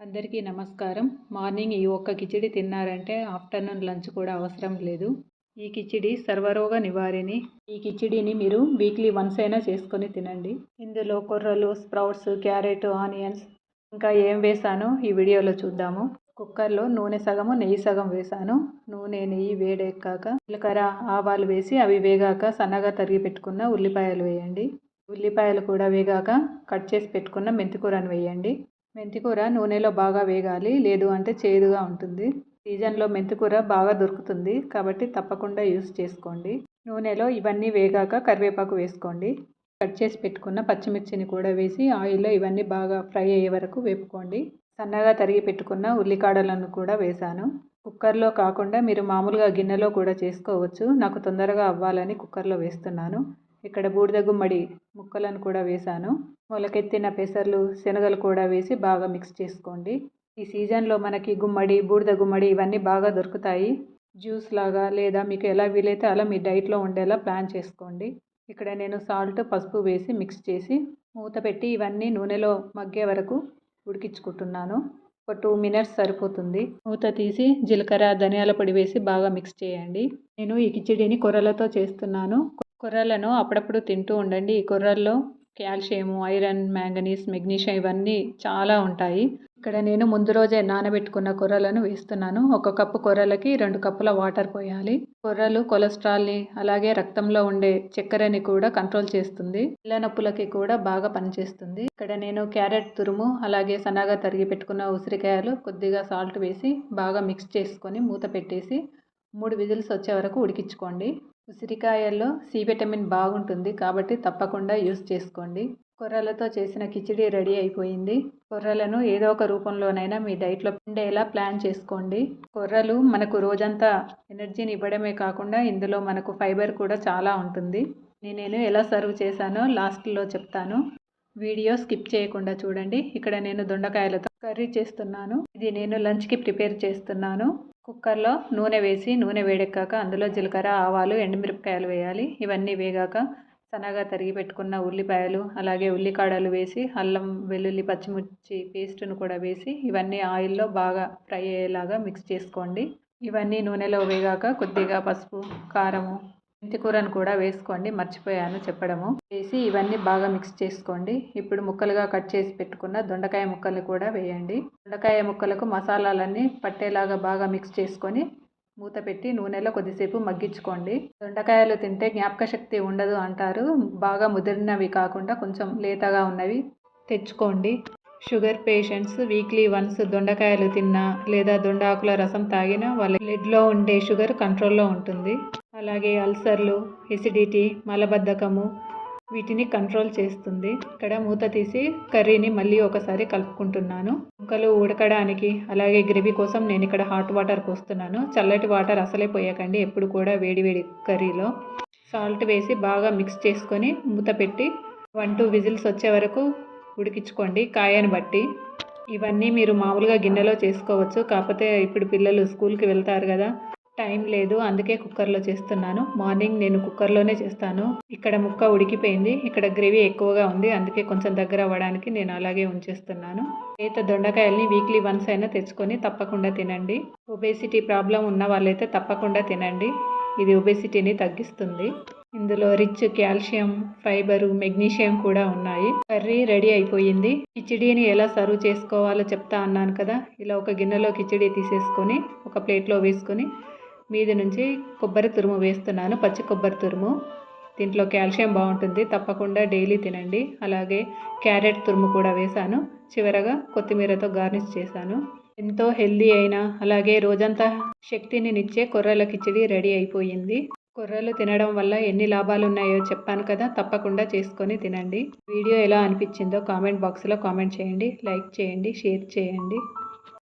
అందరికీ నమస్కారం. మార్నింగ్ ఈ ఒక్క కిచిడి తిన్నారంటే ఆఫ్టర్నూన్ లంచ్ కూడా అవసరం లేదు. ఈ కిచిడి సర్వరోగ నివారిణి. ఈ కిచిడిని మీరు వీక్లీ వన్స్ అయినా చేసుకొని తినండి. ఇందులో కొర్రలు స్ప్రౌట్స్ క్యారెట్ ఆనియన్స్ ఇంకా ఏం వేసానో ఈ వీడియోలో చూద్దాము. కుక్కర్లో నూనె సగము నెయ్యి సగం వేసాను. నూనె నెయ్యి వేడెక్కాక జీలకర్ర ఆవాలు వేసి అవి వేగాక సన్నగా తరిగి పెట్టుకున్న ఉల్లిపాయలు వేయండి. ఉల్లిపాయలు కూడా వేగాక కట్ చేసి పెట్టుకున్న మెంతికూరను వేయండి. మెంతికూర నూనెలో బాగా వేగాలి లేదు అంటే చేదుగా ఉంటుంది. సీజన్లో మెంతికూర బాగా దొరుకుతుంది కాబట్టి తప్పకుండా యూస్ చేసుకోండి. నూనెలో ఇవన్నీ వేగాక కరివేపాకు వేసుకోండి. కట్ చేసి పెట్టుకున్న పచ్చిమిర్చిని కూడా వేసి ఆయిల్లో ఇవన్నీ బాగా ఫ్రై అయ్యే వరకు వేపుకోండి. సన్నగా తరిగి పెట్టుకున్న ఉల్లికాడలను కూడా వేశాను కుక్కర్లో కాకుండా మీరు మామూలుగా గిన్నెలో కూడా చేసుకోవచ్చు. నాకు తొందరగా అవ్వాలని కుక్కర్లో వేస్తున్నాను. ఇక్కడ బూడిద గుమ్మడి ముక్కలను కూడా వేశాను. మొలకెత్తిన పెసర్లు శనగలు కూడా వేసి బాగా మిక్స్ చేసుకోండి. ఈ సీజన్లో మనకి గుమ్మడి బూడిద గుమ్మడి ఇవన్నీ బాగా దొరుకుతాయి. జ్యూస్ లాగా లేదా మీకు ఎలా వీలైతే అలా మీ డైట్లో ఉండేలా ప్లాన్ చేసుకోండి. ఇక్కడ నేను సాల్ట్ పసుపు వేసి మిక్స్ చేసి మూత పెట్టి ఇవన్నీ నూనెలో మగ్గే వరకు ఉడికించుకుంటున్నాను. ఒక టూ మినిట్స్ సరిపోతుంది. మూత తీసి జీలకర్ర ధనియాల పొడి వేసి బాగా మిక్స్ చేయండి. నేను ఈ కిచిడిని కొర్రలతో చేస్తున్నాను. కొర్రలను అప్పుడప్పుడు తింటూ ఉండండి. ఈ కొర్రల్లో కాల్షియము ఐరన్ మ్యాంగనీస్ మెగ్నీషియం ఇవన్నీ చాలా ఉంటాయి. ఇక్కడ నేను ముందు రోజే నానబెట్టుకున్న కొర్రలను వేస్తున్నాను. ఒక కప్పు కొర్రలకి రెండు కప్పుల వాటర్ పోయాలి. కొర్రలు కొలెస్ట్రాల్ని అలాగే రక్తంలో ఉండే చక్కెరని కూడా కంట్రోల్ చేస్తుంది. ఇళ్ళ నొప్పులకి కూడా బాగా పనిచేస్తుంది. ఇక్కడ నేను క్యారెట్ తురుము అలాగే సన్నగా తరిగి పెట్టుకున్న ఉసిరికాయలు కొద్దిగా సాల్ట్ వేసి బాగా మిక్స్ చేసుకొని మూత పెట్టేసి మూడు విజిల్స్ వచ్చే వరకు ఉడికించుకోండి. ఉసిరికాయల్లో సి విటమిన్ బాగుంటుంది కాబట్టి తప్పకుండా యూస్ చేసుకోండి. కొర్రలతో చేసిన కిచిడి రెడీ అయిపోయింది. కొర్రలను ఏదో ఒక రూపంలోనైనా మీ డైట్లో ఉండేలా ప్లాన్ చేసుకోండి. కొర్రలు మనకు రోజంతా ఎనర్జీని ఇవ్వడమే కాకుండా ఇందులో మనకు ఫైబర్ కూడా చాలా ఉంటుంది. నేను ఎలా సర్వ్ చేశానో లాస్ట్లో చెప్తాను. వీడియో స్కిప్ చేయకుండా చూడండి. ఇక్కడ నేను దొండకాయలతో కర్రీ చేస్తున్నాను. ఇది నేను లంచ్కి ప్రిపేర్ చేస్తున్నాను. కుక్కర్లో నూనె వేసి నూనె వేడెక్కాక అందులో జీలకర్ర ఆవాలు ఎండుమిరపకాయలు వేయాలి. ఇవన్నీ వేగాక సన్నగా తరిగి పెట్టుకున్న ఉల్లిపాయలు అలాగే ఉల్లికాడలు వేసి అల్లం వెల్లుల్లి పచ్చిమిర్చి పేస్ట్ను కూడా వేసి ఇవన్నీ ఆయిల్లో బాగా ఫ్రై అయ్యేలాగా మిక్స్ చేసుకోండి. ఇవన్నీ నూనెలో వేగాక కొద్దిగా పసుపు కారము మెంతి కూరను కూడా వేసుకోండి మర్చిపోయాను చెప్పడము. వేసి ఇవన్నీ బాగా మిక్స్ చేసుకోండి. ఇప్పుడు ముక్కలుగా కట్ చేసి పెట్టుకున్న దొండకాయ ముక్కలు కూడా వేయండి. దొండకాయ ముక్కలకు మసాలాలన్నీ పట్టేలాగా బాగా మిక్స్ చేసుకొని మూత పెట్టి నూనెలో కొద్దిసేపు మగ్గించుకోండి. దొండకాయలు తింటే జ్ఞాపక శక్తి ఉండదు అంటారు. బాగా ముదిరినవి కాకుండా కొంచెం లేతగా ఉన్నవి తెచ్చుకోండి. షుగర్ పేషెంట్స్ వీక్లీ వన్స్ దొండకాయలు తిన్నా లేదా దొండాకుల రసం తాగినా వాళ్ళ బ్లడ్లో ఉండే షుగర్ కంట్రోల్లో ఉంటుంది. అలాగే అల్సర్లు ఎసిడిటీ మలబద్ధకము వీటిని కంట్రోల్ చేస్తుంది. ఇక్కడ మూత తీసి కర్రీని మళ్ళీ ఒకసారి కలుపుకుంటున్నాను. ముక్కలు ఉడకడానికి అలాగే గ్రేవీ కోసం నేను ఇక్కడ హాట్ వాటర్ పోస్తున్నాను. చల్లటి వాటర్ అసలే పోయకండి ఎప్పుడు కూడా వేడివేడి కర్రీలో. సాల్ట్ వేసి బాగా మిక్స్ చేసుకొని మూత పెట్టి వన్ టూ విజిల్స్ వచ్చే వరకు ఉడికించుకోండి. కాయని బట్టి. ఇవన్నీ మీరు మామూలుగా గిన్నెలో చేసుకోవచ్చు. కాకపోతే ఇప్పుడు పిల్లలు స్కూల్కి వెళ్తారు కదా. టైం లేదు. అందుకే కుక్కర్లో చేస్తున్నాను. మార్నింగ్ నేను కుక్కర్లోనే చేస్తాను. ఇక్కడ ముక్క ఉడికిపోయింది. ఇక్కడ గ్రేవీ ఎక్కువగా ఉంది. అందుకే కొంచెం దగ్గర అవ్వడానికి నేను అలాగే ఉంచేస్తున్నాను. లేత దొండకాయల్ని వీక్లీ వన్స్ అయినా తెచ్చుకొని తప్పకుండా తినండి. ఒబేసిటీ ప్రాబ్లం ఉన్న వాళ్ళైతే తప్పకుండా తినండి. ఇది ఒబేసిటీని తగ్గిస్తుంది. ఇందులో రిచ్ కాల్షియం ఫైబరు మెగ్నీషియం కూడా ఉన్నాయి. కర్రీ రెడీ అయిపోయింది. కిచిడీని ఎలా సర్వ్ చేసుకోవాలో చెప్తా అన్నాను కదా. ఇలా ఒక గిన్నెలో కిచిడీ తీసేసుకొని ఒక ప్లేట్లో వేసుకొని మీది నుంచి కొబ్బరి తురుము వేస్తున్నాను. పచ్చి కొబ్బరి తురుము. దీంట్లో కాల్షియం బాగుంటుంది. తప్పకుండా డైలీ తినండి. అలాగే క్యారెట్ తురుము కూడా వేశాను. చివరగా కొత్తిమీరతో గార్నిష్ చేశాను. ఎంతో హెల్దీ అయిన అలాగే రోజంతా శక్తిని నిచ్చే కొర్రల కిచిడి రెడీ అయిపోయింది. కొర్రలు తినడం వల్ల ఎన్ని లాభాలు ఉన్నాయో చెప్పాను కదా తప్పకుండా చేసుకొని తినండి. వీడియో ఎలా అనిపించిందో కామెంట్ బాక్స్లో కామెంట్ చేయండి. లైక్ చేయండి షేర్ చేయండి.